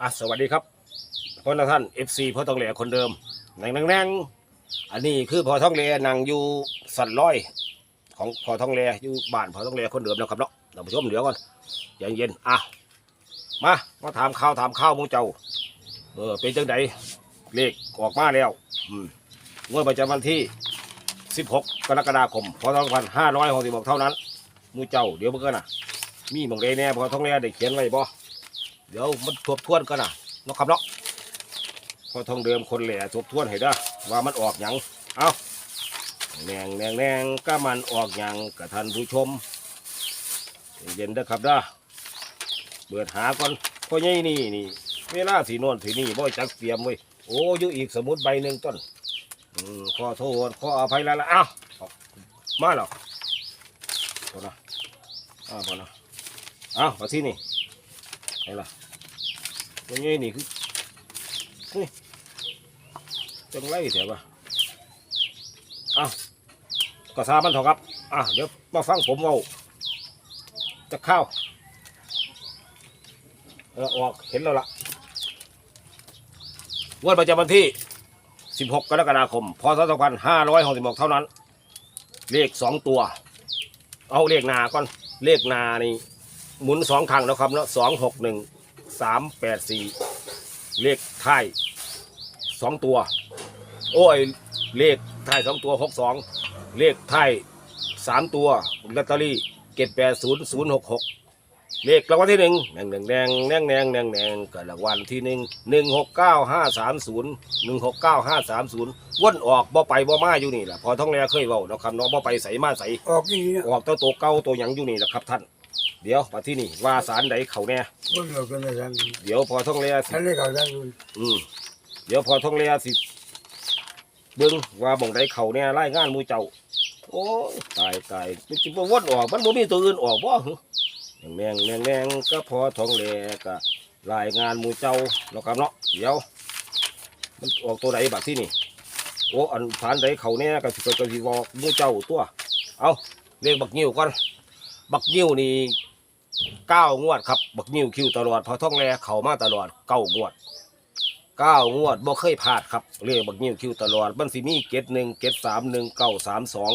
อะสวัสดีครับพ่อท่าน FC พ่อทองเหลคนเดิมแน่งแน่งอันนี้คือพ่อทองเหลนั่งอยู่สันร้อย ของพ่อทองเหลอยู่บ้านพ่อทองเหลคนเดิมนะครับเนาะท่านผู้ชมเดี๋ยวก่อนเย็นเย็นอะมามาถามข้าวถามข้าวมูเจ้า เออเป็นจังไดเลขออกมาแล้วอืมงวดประจำวันที่ 16 กรกฎาคมพศ2566เท่านั้นมูเจ้าเดี๋ยวมันก็น่ะ มีบางเรแน่พอท้องแร่ได้เขียนไว้บ่ เดี๋ยวมันทบทวนกันนะนาะครับเนาะพอทองเดิมคนแหล่ทบทวนให้ได้อว่ามันออกหยังเอาแนงแนงแนงก็มันออกหยังกับท่านผู้ชม เย็นๆเด้อครับเด้อเปิดหาก่อนพ่อใหญ่นี่นี่เวลาสีนวนสีนี่บ่จักเตรียมไว้โอ้อยู่อีกสมุดใบหนึ่งต้นอืมขอโทษขออภัยแล้วละเอ้ามาแล้วพอนะอ้าวพอนะเอ้ามาที่นี่ ไงล่ะยังไงนี่คือนี่จังไรเสียป่ะอ้าวก็ซามันเถอะครับ อะเดี๋ยวมาฟังผมเอาจะเข้าเออออกเห็นแล้วล่ะงวดประจำวันที่ 16 กรกฎาคม พศ 2566 เท่านั้น เลขสองตัว เอาเลขนาก่อน เลขนานี่ หมุนสองครั้งนะครับเนาะสองหกหนึ่งสามแปดสี่เลขท้ายสองตัว โอ้ยเลขท้ายสองตัวหกสองเลขท้ายสามตัวลอตเตอรี่เจ็ดแปดศูนย์ศูนย์หกหกเลขรางวัลที่หนึ่งแดงแดงแดงแดงแดงแดงแดงกับรางวัลที่หนึ่งหนึ่งหกเก้าห้าสามศูนย์หนึ่งหกเก้าห้าสามศูนย์วนออกบ่ไปบ่มาอยู่นี่แหละพอท้องแรเคยเว้าเนาะครับเนาะบ่ไปใส่มาใส่ออกนี่นะออกตัวโตวเก่าตัวหยังอยู่นี่แหละครับท่าน เดี๋ยวมาที่นี่ว่าสารใดเขาแน่พวกเราก็เลยกันเดี๋ยวพอท่องเรือสิท่านได้ข่าวท่านคุณอืมเดี๋ยวพอท่องเรือสิ เบิ้งว่าบ่งใดเขาแน่รายงานหมูเจ้า โอ้ยตายตายมันจิบวนออก มันบ่มีตัวอื่นออกบ่หึแมงแมงแมงก็พอท่องเรือก็รายงานหมูเจ้าเนาะครับเนาะเดี๋ยว มันออกตัวใดบัดที่นี่ โอ้อันฐานใดเขาแน่ก็สิก็สิบอกหมูเจ้าตัว เอาเรียกบักนิ้วก่อน บักนิ้วนี่ เก้างวดครับบักนิ้วคิวตลอดพอท่องแลเข้ามาตลอดเก้างวดเก้างวดบ่เคยพลาดครับเรียกบักนิ้วคิวตลอดมันสิมีเกตหนึ่งเกตสามหนึ่งเก้าสามสอง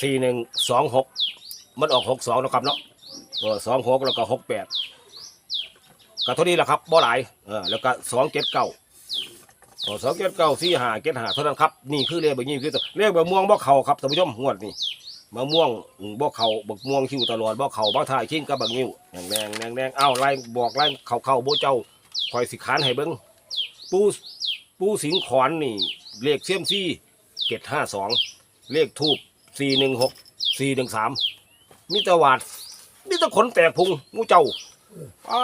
สี่หนึ่งสองหกมันออกหกสองนะครับเนาะสองหกแล้วก็หกแปดก็เท่านี้แหละครับบ่หลายเออแล้วก็สองเกตเก้าสองเกตเก้าสี่หาเกตหาเท่านั้นครับนี่คือเรียกบักนิ้วคิวเรียกบักม่วงบ่เข่าครับท่านผู้ชมงวดนี้ มะม่วงบ่เขาบักม่วงคิวตลอดบ่เขาบ่ถ่ายขิ้งกับบักนิ้วแดงแดงแดงเอ้าไล่บอกไล่เขาเข้าโบเจ้าคอยสิขานให้เบิ้งปูปูสิงขอนนี่เลขเซียมซี่เจ็ดห้าสองเลขทูบสี่หนึ่งหกสี่หนึ่งสามมิตรวาดมิตรขนแตกพุงงูเจ้าอ้า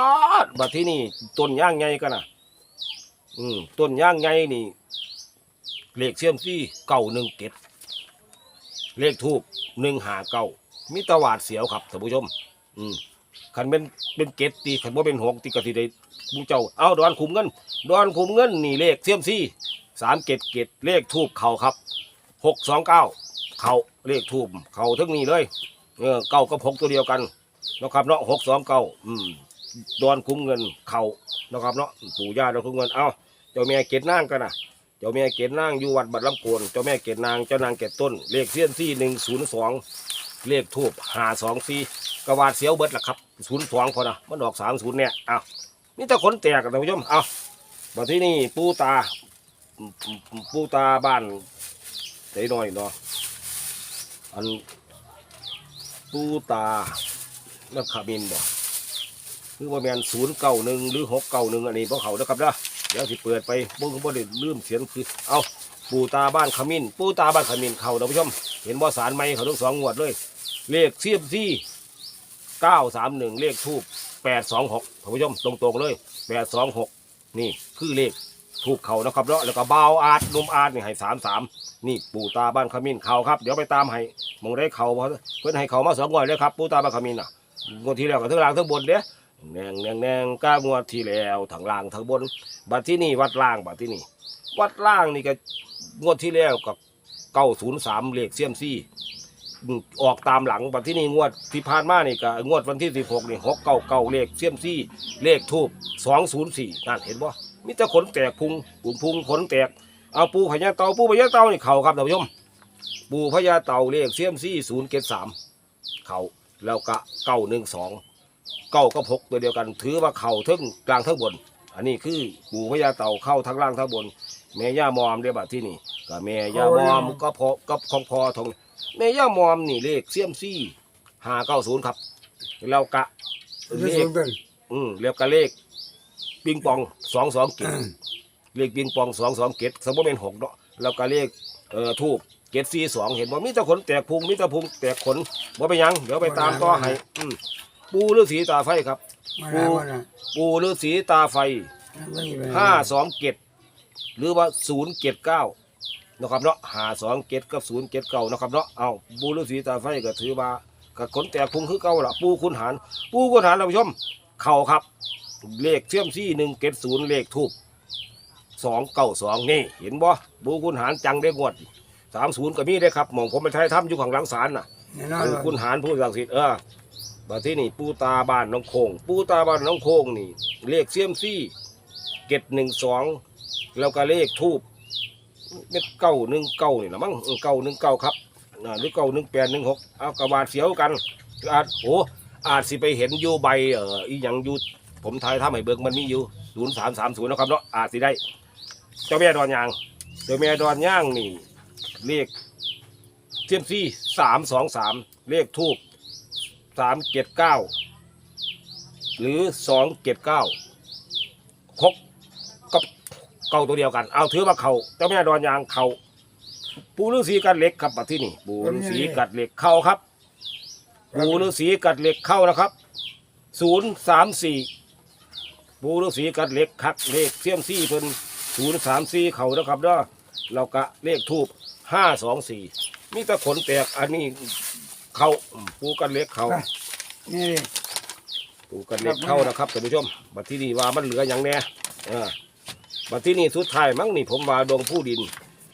บัดที่นี่ต้นย่างไงกันนะอืมต้นย่างไงนี่เลขเซียมซี่เก่าหนึ่งเจ็ด เลขทูบหนึ่งหาเก้ามิตรวาดเสียวครับท่านผู้ชม อืมขันเป็นเป็นเกตตีขันว่าเป็นหกตีกติได้บูเจ้าเอาดอนคุมเงินดอนคุมเงินนี่เลขเซียมซี่สามเกตเกตเลขทูบเข่าครับหกสองเก้าเข่าเลขทูบเข่าทั้งนี้เลยเออเก้ากับหกตัวเดียวกันนะครับเนาะหกสองเก้าอืมดอนคุมเงินเข่านะครับเนาะปู่ย่าดอนคุมเงินเอาเจ้าแม่เกตนั่งกันนะ เจ้าแม่เกศนางอยู่วัดบัดลำโกนเจ้าแม่เกศนางเจ้านางเกศต้น เลขเสี้ยนซี่หนึ่งศูนย์สองเลขทูบหาสองสี่กระวาดเสียวเบิดละครับศูนย์สองพอนะมันออกสามศูนย์เนี่ยเอานี่ถ้าคนแตกอะท่านผู้ชมเอามาที่นี่ปูตาปูตาบ้านไหนหน่อยเนาะอันปูตานักขามินบ่คือว่าแมนศูนย์เก้าหนึ่งหรือหกเก้าหนึ่งอันนี้พวกเขานะครับเด้อ เดี๋ยวสิเปิดไปบุ้งก็บ่ได้ลืมเสียงคือเอาปูตาบ้านขมิ้น ปูตาบ้านขมิ้นเขาท่านผู้ชม เห็นว่าสารไม้เขาทั้งสองงวดเลย เลขเสียมซี่เก้าสามหนึ่งเลขทูบแปดสองหกท่านผู้ชมตรงๆเลยแปดสองหกนี่คือเลขถูกเขานะครับเนาะแล้วก็เบาอาดนุ่มอาดนี่ให้สามสามนี่ปูตาบ้านขมิ้นเขาครับ เดี๋ยวไปตามให้มองได้เขาเพราะเพื่อนให้เขามาสองงวดเลยครับปูตาบ้านขมิ้นอะงวดที่แล้วก็ทั้งล่างทั้งบนเด้ แนงแนงแนงก้างวดที่แล้วทั้งล่างทั้งบนบัดที่นี่วัดล่างบัดที่นี่วัดล่างนี่ก็งวดที่แล้วกับเก้าศูนย์สามเลขเซียมซี่ออกตามหลังวันที่นี่งวดที่ผ่านมานี่ก็งวดวันที่สิบหกนี่หกเก้าเก้าเลขเซียมซี่ เลขทูบสองศูนย์สี่นั่นเห็นบ่มีแต่ขนแตกพุงพุงพุงขนแตกเอาปูพญาเต่าปูพญาเต่านี่เข่าครับท่านผู้ชมปูพญาเต่าเลขเซียมซี่ศูนย์เกตสามเข่าแล้วก็เก้าหนึ่งสอง เก้าก็พกตัวเดียวกัน ถือว่าเข่าทั้งกลางทั้งบน อันนี้คือปูพญาเต่าเข้าทั้งล่างทั้งบนแม่ย่ามอมเด้บัดที่นี่ก็แม่ย่ามอมก็พอก็ของพอทองแม่ย่ามอมนี่เลขเซียมซี่ห้าเก้าศูนย์ครับแล้วก็เลเลขขเป็นอืมแล้วก็เลขปิงปองสองสองเกตเลขปิงปองสองสองเกตสมมติเป็นหกเนาะแล้วก็เลขเอ่อทูบเกตสี่สองเห็นว่ามีแต่ขนแตกพุงมีแต่พุงแตกขนว่าไปนหยัง เดี๋ยวไปตามต่อให้อืม ปูฤาษีตาไฟครับ มาแล้วมาแล้วปูฤาษีตาไฟไม่มีปัญห้าสองเกตหรือว่าศูนย์เกตเก้านะครับเนาะห้าสองเกตกับศูนย์เกตเก้านะครับเนาะเอาปูฤาษีตาไฟก็ถือว่ากับขนแตกพุงคือเก่าละปูคุณหาร ปูคุณหารท่านผู้ชม เข่าครับ เลขเชื่อมซี่หนึ่งเกตศูนย์เลขทูบสองเก้าสองนี่ เห็นบ่ปูคุณหารจังได้งวดสามศูนย์ก็มีได้ครับหมองผมไปไทยถ้ำอยู่ข้างหลังศาลน่ะแน่นอนปูคุณหารผู้ศักดิ์สิทธิ์เออ บัดที่นี่ปูตาบ้านน้องโคง ปูตาบ้านน้องโคงนี่ เลขเชื่อมซี่เกตหนึ่งสองแล้วก็เลขทูบเม็ดเก้าหนึ่งเก้านี่ละมั้งเออเก้าหนึ่งเก้าครับอ่าหรือเก้าหนึ่งแปดหนึ่งหกเอากระบาดเสียวกันอาจโอ้อาจสิไปเห็นอยู่ใบเอ่ออีหยังอยู่ผมทายถ้าไม่เบิกมันมีอยู่ศูนย์สามสามศูนย์นะครับเนาะอาจสิได้ เจ้าแม่ดอนยางเจ้าแม่ดอนย่างนี่เลขเทียมซี่สามสองสามเลขทูบ สามเจ็ดเก้าหรือสองเจ็ดเก้าคกกับเก้าตัวเดียวกัน เอาถือว่าเขาเจ้าแม่ดอนยางเขาปูฤาษีกัดเหล็กครับปัดที่นี่ปูฤาษีกัดเหล็กเข้าครับปูฤาษีกัดเหล็กเข้านะครับศูนย์สามสี่ปูฤาษีกัดเหล็กคักเลขเสียมซี่เพิ่นศูนย์สามสี่เขานะครับเด้อเรากะเลขทูบห้าสองสี่มีต่ขนแตกอันนี้ เขาอืมปูกัดเหล็กเขานี่ปูกัดเหล็กเข้านะครับท่านผู้ชมบัดที่นี่ว่ามันเหลืออย่างแน่เออบัดที่นี่สุดท้ายมั้งนี่ผมว่าดวงผู้ดิน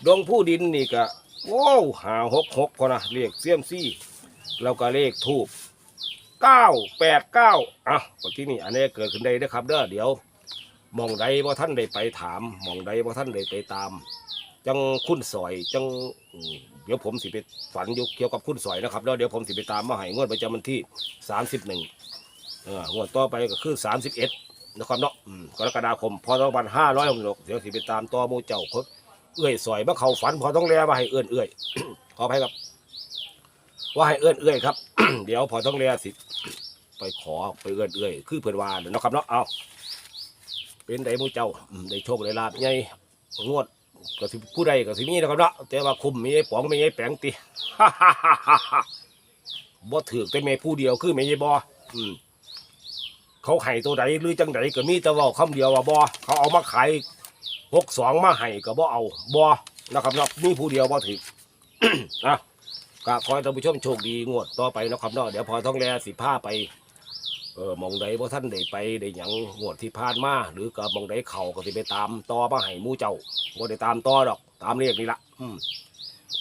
ดวงผู้ดินนี่ก็โอ้วหาหกหกพอนะเลขเสียมซี่แล้วก็เลขทูบเก้าแปดเก้าอะเมื่อกี้นี่อันนี้เกิดขึ้นได้นะครับเด้อเดี๋ยวหมองใดว่าท่านได้ไปถามหมองใดว่าท่านได้ไปตาม จังคุ้นสอยจังเดี๋ยวผมสิไปฝันอยู่เกี่ยวกับคุ้นสอยนะครับแล้วเดี๋ยวผมสิไปตามมาให้งวดประจำวันที่สามสิบหนึ่งงวดต่อไปก็คือสามสิบเอ็ดนะครับเนาะกรกฎาคมพอต้องพันห้าร้อยหกเดี๋ยวสิไปตามต่อมูเจ้าคดเอื้อยสอยมาเขาฝันพอต้องแลมาให้เอื้อนเอื้อยขออภัยครับ ว่าให้เอื้อนเอื้อยครับ เดี๋ยวพอต้องเรียสิไปขอไปเอื้อนเอื้อยคือเพื่อนวาเนะครับเนาะเอาเป็นไดมูเจ้าได้โชคได้ลาบไงงวด ก็สิผู้ใดก็สิมีนะครับเนาะแต่ว่าคุมมีไอ้ป๋องมีไอ้แปงติบ่ถือแต่แม่ผู้เดียวคือแม่ยายบออืมเขาให้ตัวใดหรือจังใดก็มีแต่เว่าคำเดียวว่าบอเขาเอามาขายหกสองมาให้ก็บ่เอาบอนะครับเนาะมีผู้เดียวบ่ถือ อะก็ขอให้ท่านผู้ชมโชคดีงวดต่อไปนะครับเนาะเดี๋ยวพอท้องแลสิผ้าไป เออมองใดว่าท่านได้ไปได้หยังงวดที่ผ่านมาหรือกับมองใดเข่าก็สิไปตามต่อมาให้หมู่เจ้าบ่ได้ตามต่อดอก ตามเรียกนี่ละอืม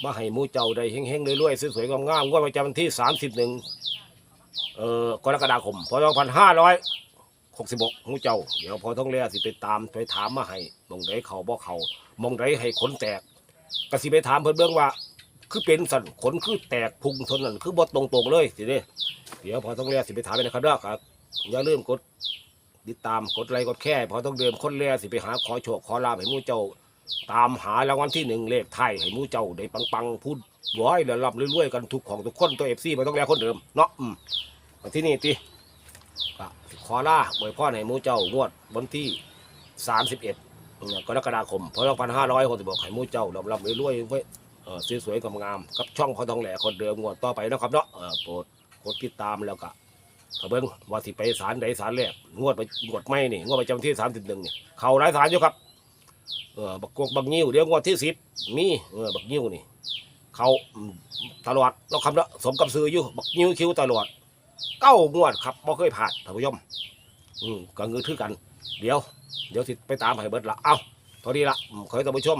มาให้หมู่เจ้าได้เฮงๆรวยๆสวยๆงามๆงวดประจำวันที่สามสิบหนึ่งเอ่อกรกฎาคมพศพันห้าร้อยหกสิบหกมู่เจ้า เดี๋ยวพอท้องแลสิไปตามไปถามมาให้มองใดเข่าบ่เข่ามองใดให้ขนแตกก็สิไปถามเพิ่นเบิ่งว่า คือเป็นสันขนคือแตกพุงเทนนั้นคือบดตรงๆเลยสิเด้เดี๋ยวพอต้องเรียกสิไปถามไปนะครับเด้อครับ อย่าลืมกดติดตามกดไลค์กดแค่พอต้องเดิมคนแรกสิไปหาขอโชคขอลาภให้มูเจ้า ตามหารางวัลที่หนึ่งเลขไทยให้มูเจ้าได้ปังๆพูดร้อยแล้วรับรวยๆกันทุกของทุกคนตัวเอฟซีพอต้องเรียกคนเดิมเนาะอืมาที่นี่ติขอลาบวยพ่อให้มูเจ้างวดวันที่สามสิบเอ็ดกรกฎาคมพศสองพันห้าร้อยหกสิบหกให้มูเจ้ารับรับรวยๆไว้สวยๆงามๆกับช่องพอทองแหล่คนเดิมงวดต่อไปนะครับเนาะโปรดกดติดตามแล้วก็ ถ้าเบิ้งว่าสิไปศาลใดศาลแรกงวดไปงวดไม่นี่งวดประจำที่สามสิบหนึ่งเนี่ยเข่าหลายศาลอยู่ครับเออบักกวกบักงิ้วเดี๋ยวงวดที่สิบมีเออบักงิ้วนี่ เขาตลอดเราคำละสมกับซื้ออยู่บักงิ้วคิ้วตลอดเก้างวดครับบ่เคยผ่านท่านผู้ชมอืมก็เงือถือกัน เดี๋ยว เดี๋ยวสิไปตามให้เบิดละเอ้าเท่านี้ละขอให้ท่านผู้ชม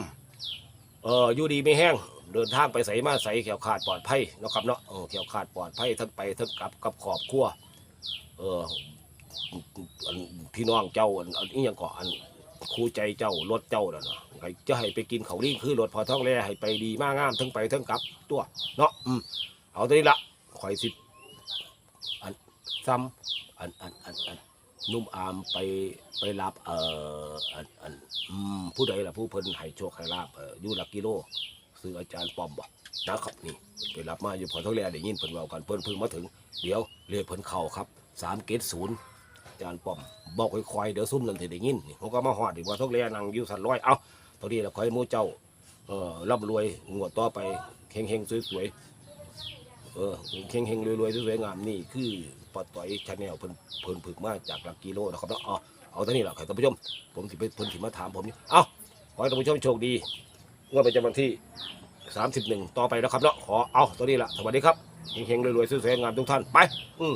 เอออยู่ดีไม่แห้งเดินทางไปใส่มาใส่แขวขาดปลอดภัยเนาะครับเนาะเออแขวขาดปลอดภัยทั้งไปทั้งกลับกับขอบครัว เอออันพี่น้องเจ้าอันอันนี้ยังก่ออันครูใจเจ้ารถเจ้าน่ะนะให้จะให้ไปกินเขาลิงคือรถพอท้องแล่ให้ไปดีมากงามทั้งไปทั้งกลับ ตัวเนาะอืมเอาตัวนี้ละข่อยสิอันซ้ำอันอันอันอันนุ่มอามไปไปรับเอ่ออันอันอืมผู้ใดล่ะผู้เพิ่นให้โชคให้ลาบเอ่ออยู่หลักกิโล ซื้ออาจารย์ป้อมบ่นะครับนี่ไปรับมาอยู่พอท้องแลได้ยินเพิ่นเว้ากันเพิ่นเพิ่งมาถึง เดี๋ยวเรียกเพิ่นเข้าครับ3เกตศูนย์อาจารย์ป้อมบอกค่อยๆเดี๋ยวซุ่มนั่นสิได้ยินนี่ผมก็มาฮอดดิว่าท้องแลนั่งอยู่สันร้อยเอ้าตอนนี้ละขอให้หมู่เจ้าเอ่อร่ำรวยงวดต่อไปเฮงๆสวยๆเออเฮงๆรวยๆสวยๆงามนี่คือปอต่อยชาแนลเพิ่นเพิ่นฝึกมาจากหลักกิโลนะครับเนาะเอาเอาเท่านี้ล่ะครับท่านผู้ชมผมสิไปเพิ่นสิมาถามผมนี่เอ้าขอให้ท่านผู้ชมโชคดี งวดประจำวันที่ 31 ต่อไปแล้วครับเนาะขอเอาตัวนี้ละสวัสดีครับเฮงๆรวยๆสวยๆงามทุกท่านไป อืม